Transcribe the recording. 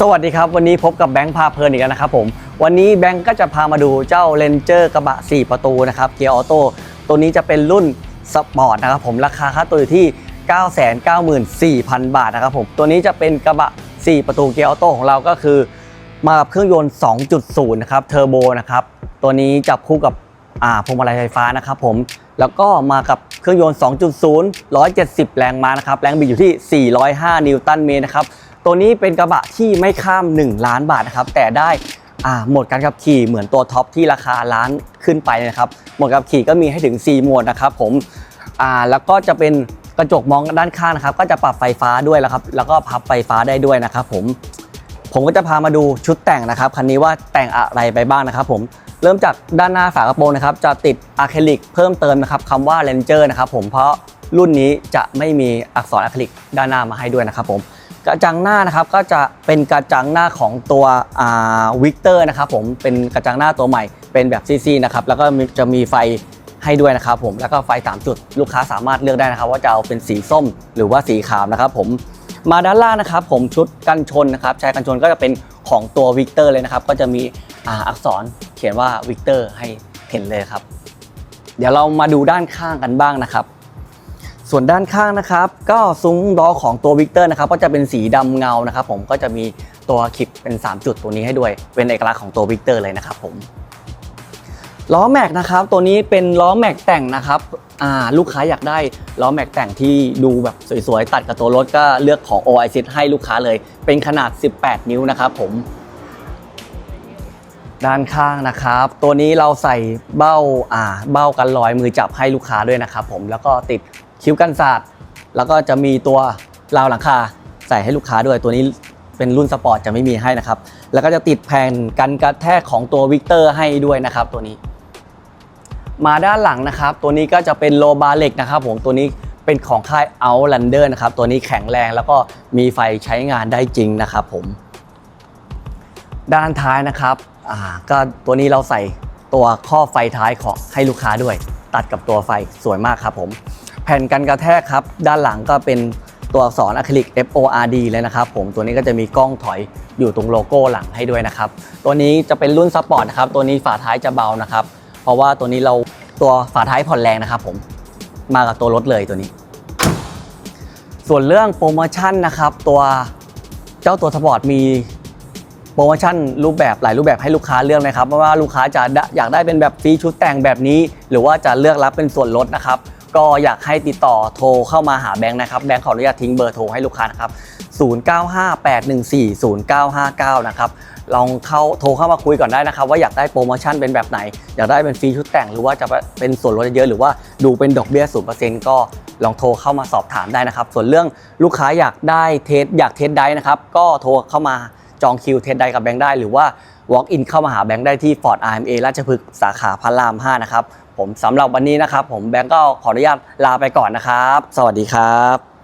สวัสดีครับวันนี้พบกับแบงค์พาเพลินอีกแล้วนะครับผมวันนี้แบงค์ก็จะพามาดูเจ้า r a n g e r กระบะ 4 ประตูนะครับเกียร์ออโต้ตัวนี้จะเป็นรุ่นสปอร์ตนะครับผมราคาค่าตัวอยู่ที่ 994,000 บาทนะครับผมตัวนี้จะเป็นกระบะ 4 ประตูเกียร์ออโต้ของเราก็คือ มากับเครื่องยนต์ 2.0 นะครับเทอร์โบนะครับตัวนี้จับคู่กับอ่าพวงมาลัยไฟฟ้านะครับผมแล้วก็มากับเครื่องยนต์ 2.0 170 แรงม้านะครับแรงบิดอยู่ที่ 405 นิวตันเมตรนะครับ ตัวนี้เป็นกระบะที่ไม่ข้าม 1 ล้านบาทนะครับ แต่ได้หมดการขับขี่เหมือนตัวท็อปที่ราคาล้านขึ้นไปนะครับ หมดการขับขี่ก็มีให้ถึง 4 โหมดนะครับผมแล้วก็จะเป็นกระจกมองด้านข้างนะครับ ก็จะปรับไฟฟ้าด้วยแล้วครับ แล้วก็พับไฟฟ้าได้ด้วยนะครับผม ผมก็จะพามาดูชุดแต่งนะครับคันนี้ว่าแต่งอะไรไปบ้างนะครับผมเริ่มจากด้านหน้าฝากระโปรงนะครับ จะติดอะคริลิกเพิ่มเติมนะครับคำว่า Ranger นะครับผมเพราะ รุ่นนี้จะไม่มีอักษรอะคริลิกด้านหน้ามาให้ด้วยนะครับผมกระจังหน้านะครับก็จะเป็นกระจังหน้าของตัววิกเตอร์นะครับผมเป็นกระจังหน้าตัวใหม่เป็นแบบซีๆนะครับแล้วก็จะมีไฟให้ด้วยนะครับผมแล้วก็ไฟสามจุดลูกค้าสามารถเลือกได้นะครับ ว่าจะเอาเป็นสีส้มหรือว่าสีขาวนะครับผมมาด้านล่างนะครับผมชุดกันชนนะครับใช้กันชนก็จะเป็นของตัววิกเตอร์เลยนะครับ ก็จะมีอักษรเขียนว่าวิกเตอร์ให้เห็นเลยครับ เดี๋ยวเรามาดูด้านข้างกันบ้างนะครับ ส่วนด้านข้างนะครับก็ซุ้มล้อของตัววิกเตอร์นะครับก็จะเป็นสีดำเงานะครับผมก็จะมีตัวคลิปเป็น 3 จุดตัวนี้ให้ด้วย เป็นเอกลักษณ์ของตัววิกเตอร์เลยนะครับผมล้อแม็กนะครับตัวนี้เป็นล้อแม็กแต่งนะครับอ่าลูกค้าอยากได้ล้อแม็กแต่งที่ดูแบบสวยๆ ตัดกับตัวรถก็เลือกของ OIC ให้ลูกค้าเลย เป็นขนาด 18 นิ้วนะครับผม ด้านข้างนะครับ ตัวนี้เราใส่เบ้าอ่าเบ้ากันรอยมือจับให้ลูกค้าด้วยนะครับผมแล้วก็ติดคิ้วกันศาสตร์แล้วก็จะมีตัวราวหลังคาใส่ให้ลูกค้าด้วยตัวนี้เป็นรุ่นสปอร์ตจะไม่มีให้นะครับ แล้วก็จะติดแผ่นกันกระแทกของตัววิกเตอร์ให้ด้วยนะครับ ตัวนี้ มาด้านหลังนะครับ ตัวนี้ก็จะเป็นโลบาเล็กนะครับ ผมตัวนี้เป็นของค่าย Outlander นะครับ ตัวนี้แข็งแรงแล้วก็มีไฟใช้งานได้จริงนะครับผม ด้านท้ายนะครับก็ตัวนี้เราใส่ตัวข้อไฟท้ายของให้ลูกค้าด้วย ตัดกับตัวไฟสวยมากครับผม แผ่นกันกระแทกครับ ด้านหลังก็เป็นตัวอักษรอะคริลิก FORD เลยนะครับผมตัวนี้ก็จะมีกล้องถอยอยู่ตรงโลโก้หลังให้ด้วยนะครับ ตัวนี้จะเป็นรุ่นสปอร์ตนะครับ ตัวนี้ฝาท้ายจะเบานะครับ เพราะว่าตัวนี้เราตัวฝาท้ายผ่อนแรงนะครับผมมากับตัวรถเลยตัวนี้ ส่วนเรื่องโปรโมชั่นนะครับ ตัวเจ้าตัวสปอร์ตมี โปรโมชั่นรูปแบบหลายรูปแบบให้ลูกค้าเลือกนะครับไม่ว่าลูกค้าจะอยากได้เป็นแบบฟรีชุดแต่งแบบนี้ หรือว่าจะเลือกรับเป็นส่วนลดนะครับก็อยากให้ติดต่อโทรเข้ามาหาแบงค์นะครับแบงค์ขออนุญาตทิ้งเบอร์โทรให้ลูกค้านะครับ 0958140959 นะครับลองเข้าโทรเข้ามาคุยก่อนได้นะครับ ว่าอยากได้โปรโมชั่นเป็นแบบไหน อยากได้เป็นฟรีชุดแต่งหรือว่าจะเป็นส่วนลดเยอะหรือว่าดูเป็นดอกเบี้ย0%ก็ลองโทรเข้ามาสอบถามได้นะครับ ส่วนเรื่องลูกค้าอยากได้เทสอยากเทสได้นะครับ ก็โทรเข้ามา จองคิวเทสได้กับแบงค์ได้ หรือว่า walk in เข้ามาหาแบงค์ได้ที่ Ford RMA ราชพฤกษ์สาขาพระราม 5 นะครับ ผมสำหรับวันนี้นะครับ ผมแบงค์ก็ขออนุญาตลาไปก่อนนะครับ สวัสดีครับ